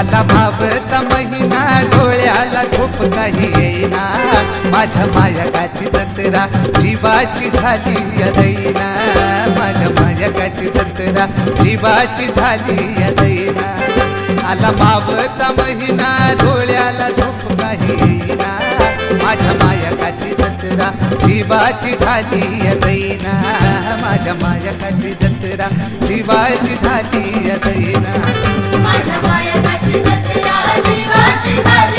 आला भावचा महिना डोळ्याला झोप काही येईना माझ्या मायकाची जत्रा जीवाची झाली या दैना माझ्या मायकाची जत्रा जीवाची झाली या दैना आला मावचा महिना डोळ्याला झोप काही येईना माझ्या जीवाची झाली या दैना माझ्या मायकाची जत्रा. जीवाची झाली या दैना माझ्या मायकाची जत्रा जीवाची झाली.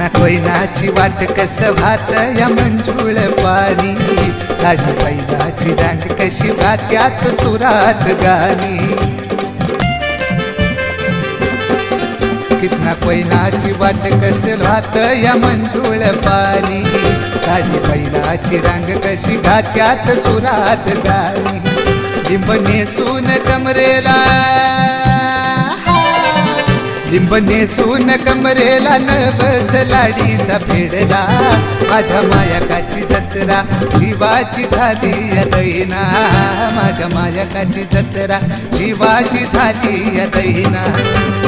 किसना कोयनाची वाट कस भात या मंजुळ पाणी. आणि बैलाची रांग कशी भात्यात सुरात गाणी. किसना कोयनाची वाट कस भात या मंजुळ पाणी. आणि बैलाची रांग कशी घात्यात सुरात गाणी. लिंब नेसून कमरेला लिंब नेसून कमरेला न बस लाडीचा फेडला. माझ्या मायकाची जत्रा जीवाची झाली या माझ्या मायकाची जत्रा जीवाची झाली या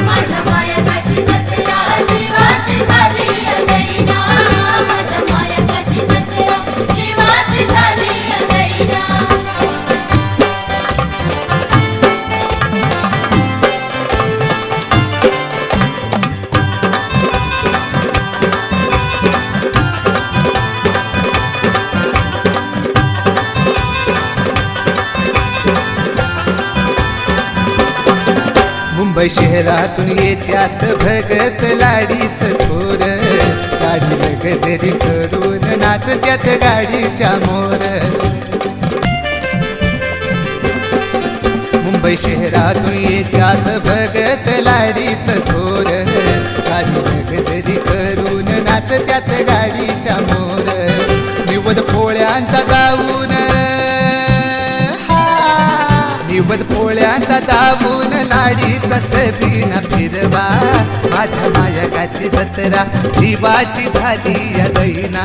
माझ्या मायकाची जत्रा जीवाची झाली मुंबई शहरातून येत्यात भगत लाडीच थोर. गाडी गजेरी करून नाचत्यात गाडीच्या मोर. मुंबई शहरातून येत्यात भगत लाडीच थोर. निवद पोळ्याचा दाबून लाडीचा सबीना फिरवा. माझ्या मायकाची जत्रा जीवाची झाली या दैना.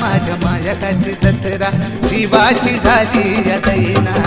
माझ्या मायकाची जत्रा जीवाची झाली या दैना.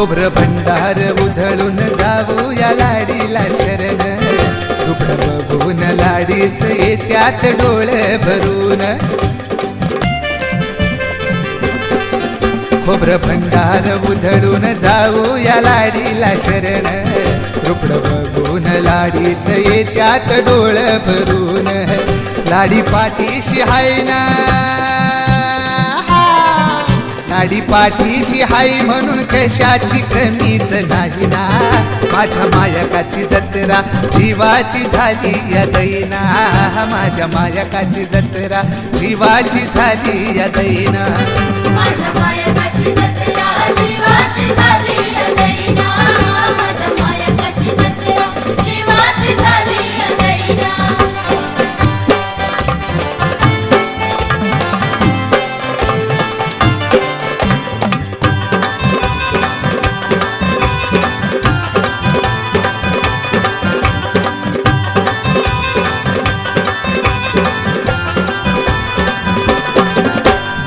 खोबर भंडार उधळून जाऊ या लाडीला शरण. रुपड बघून लाडीच येत्यात डोळे भरून. खोबर भंडार उधळून जाऊ या लाडीला शरण. रुपड बघून लाडीच येत्यात डोळे भरून. लाडी पाठीशी हाय ना. साडी पाठीची हाय म्हणून कशाची कमीच नाही ना. माझ्या मायकाची जत्रा जीवाची झाली या दैना. माझ्या मायकाची जत्रा जीवाची झाली या दैना. माझ्या मायकाची जत्रा जीवाची झाली.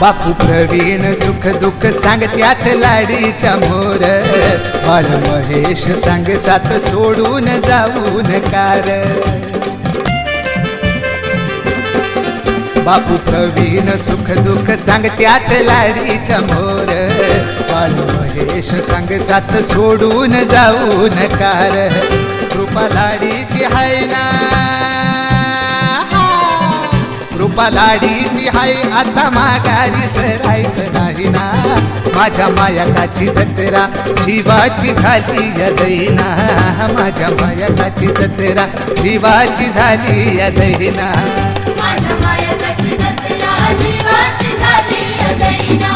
बापू प्रवीण सुख दुःख सांगत्यात लाडीच्या मोर. बाळ महेश सांग साथ सोडून जाऊन कार. बापू प्रवीण सुख दुःख सांगत्यात लाडीच्या मोर. बाळ महेश सांग साथ सोडून जाऊन कार. कृपा लाडीची हाय ना. रूपा लाडीची हाय आता माघारी सरायचं नाही ना. माझ्या मायकाची जत्रा जीवाची झाली यदैना माझ्या मायकाची जत्रा जीवाची झाली यदैना माझ्या मायकाची जत्रा जीवाची झाली यदैना